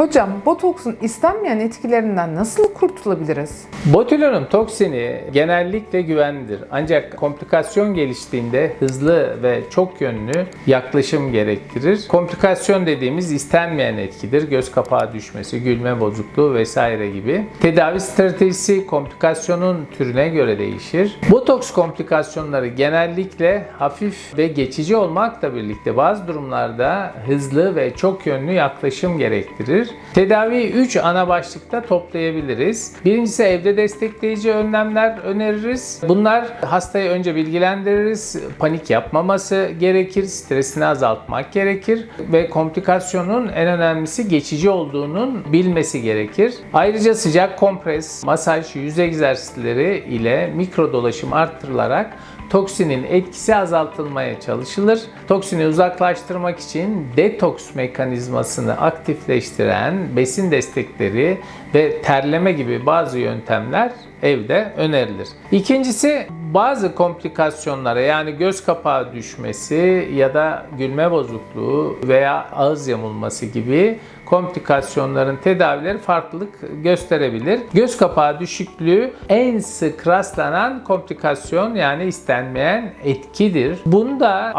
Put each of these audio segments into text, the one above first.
Hocam botoksun istenmeyen etkilerinden nasıl kurtulabiliriz? Botulinum toksini genellikle güvenlidir. Ancak komplikasyon geliştiğinde hızlı ve çok yönlü yaklaşım gerektirir. Komplikasyon dediğimiz istenmeyen etkidir. Göz kapağı düşmesi, gülme bozukluğu vesaire gibi. Tedavi stratejisi komplikasyonun türüne göre değişir. Botoks komplikasyonları genellikle hafif ve geçici olmakla birlikte bazı durumlarda hızlı ve çok yönlü yaklaşım gerektirir. Tedaviyi 3 ana başlıkta toplayabiliriz. Birincisi evde destekleyici önlemler öneririz. Bunlar hastayı önce bilgilendiririz. Panik yapmaması gerekir. Stresini azaltmak gerekir. Ve komplikasyonun en önemlisi geçici olduğunun bilmesi gerekir. Ayrıca sıcak kompres, masaj, yüz egzersizleri ile mikro dolaşım arttırılarak toksinin etkisi azaltılmaya çalışılır. Toksini uzaklaştırmak için detoks mekanizmasını aktifleştiren besin destekleri ve terleme gibi bazı yöntemler evde önerilir. İkincisi bazı komplikasyonlara yani göz kapağı düşmesi ya da gülme bozukluğu veya ağız yamulması gibi komplikasyonların tedavileri farklılık gösterebilir. Göz kapağı düşüklüğü en sık rastlanan komplikasyon yani istenmeyen etkidir. Bunda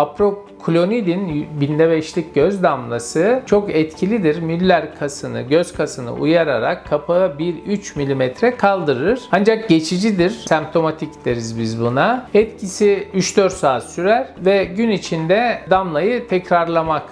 aproklonidin binde beşlik göz damlası çok etkilidir. Müller kasını, göz kasını uyararak kapağı 1-3 mm kaldırır. Ancak geçicidir. Semptomatik deriz biz buna. Etkisi 3-4 saat sürer ve gün içinde damlayı tekrarlamak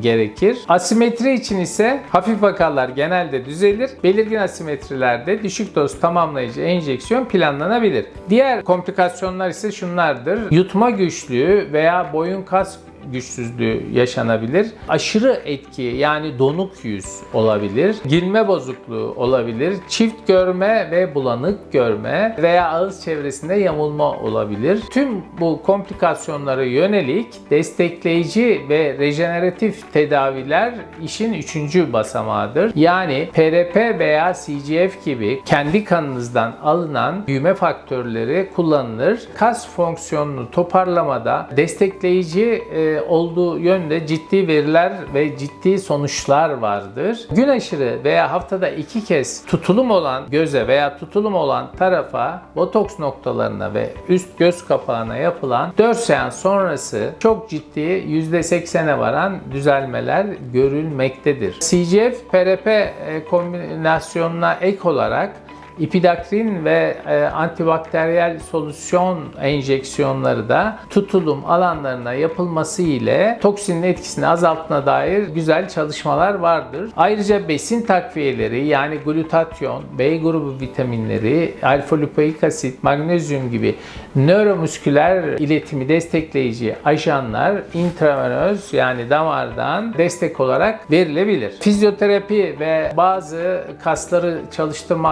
gerekir. Asimetri için ise hafif vakalar genelde düzelir. Belirgin asimetrilerde düşük doz tamamlayıcı enjeksiyon planlanabilir. Diğer komplikasyonlar ise şunlardır. Yutma güçlüğü veya boyun kas güçsüzlüğü yaşanabilir. Aşırı etki yani donuk yüz olabilir. Gülme bozukluğu olabilir. Çift görme ve bulanık görme veya ağız çevresinde yamulma olabilir. Tüm bu komplikasyonlara yönelik destekleyici ve rejeneratif tedaviler işin üçüncü basamağıdır. Yani PRP veya CGF gibi kendi kanınızdan alınan büyüme faktörleri kullanılır. Kas fonksiyonunu toparlamada destekleyici e, olduğu yönde ciddi veriler ve ciddi sonuçlar vardır. Gün aşırı veya haftada iki kez tutulum olan göze veya tutulum olan tarafa botoks noktalarına ve üst göz kapağına yapılan 4 seans sonrası çok ciddi %80'e varan düzelmeler görülmektedir. CGF PRP e, kombinasyonuna ek olarak İpidakrin ve e, antibakteriyel solüsyon enjeksiyonları da tutulum alanlarına yapılması ile toksinin etkisini azaltına dair güzel çalışmalar vardır. Ayrıca besin takviyeleri yani glutatyon, B grubu vitaminleri, alfa lipoik asit, magnezyum gibi nöromusküler iletimi destekleyici ajanlar intravenöz yani damardan destek olarak verilebilir. Fizyoterapi ve bazı kasları çalıştırma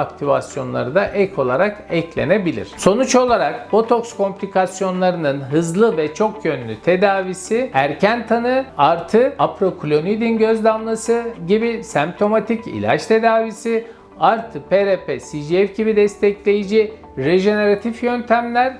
aktivasyonları da ek olarak eklenebilir. Sonuç olarak botoks komplikasyonlarının hızlı ve çok yönlü tedavisi erken tanı artı aproklonidin göz damlası gibi semptomatik ilaç tedavisi artı PRP, CGF gibi destekleyici rejeneratif yöntemler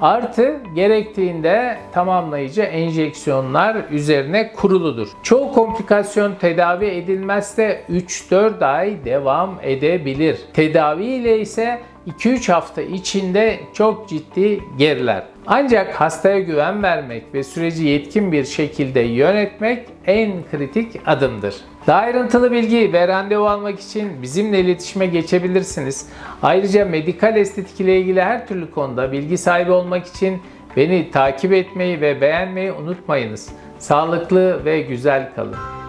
Artı gerektiğinde tamamlayıcı enjeksiyonlar üzerine kuruludur. Çoğu komplikasyon tedavi edilmezse 3-4 ay devam edebilir. Tedavi ile ise 2-3 hafta içinde çok ciddi geriler. Ancak hastaya güven vermek ve süreci yetkin bir şekilde yönetmek en kritik adımdır. Daha ayrıntılı bilgi ve randevu almak için bizimle iletişime geçebilirsiniz. Ayrıca medikal estetik ile ilgili her türlü konuda bilgi sahibi olmak için beni takip etmeyi ve beğenmeyi unutmayınız. Sağlıklı ve güzel kalın.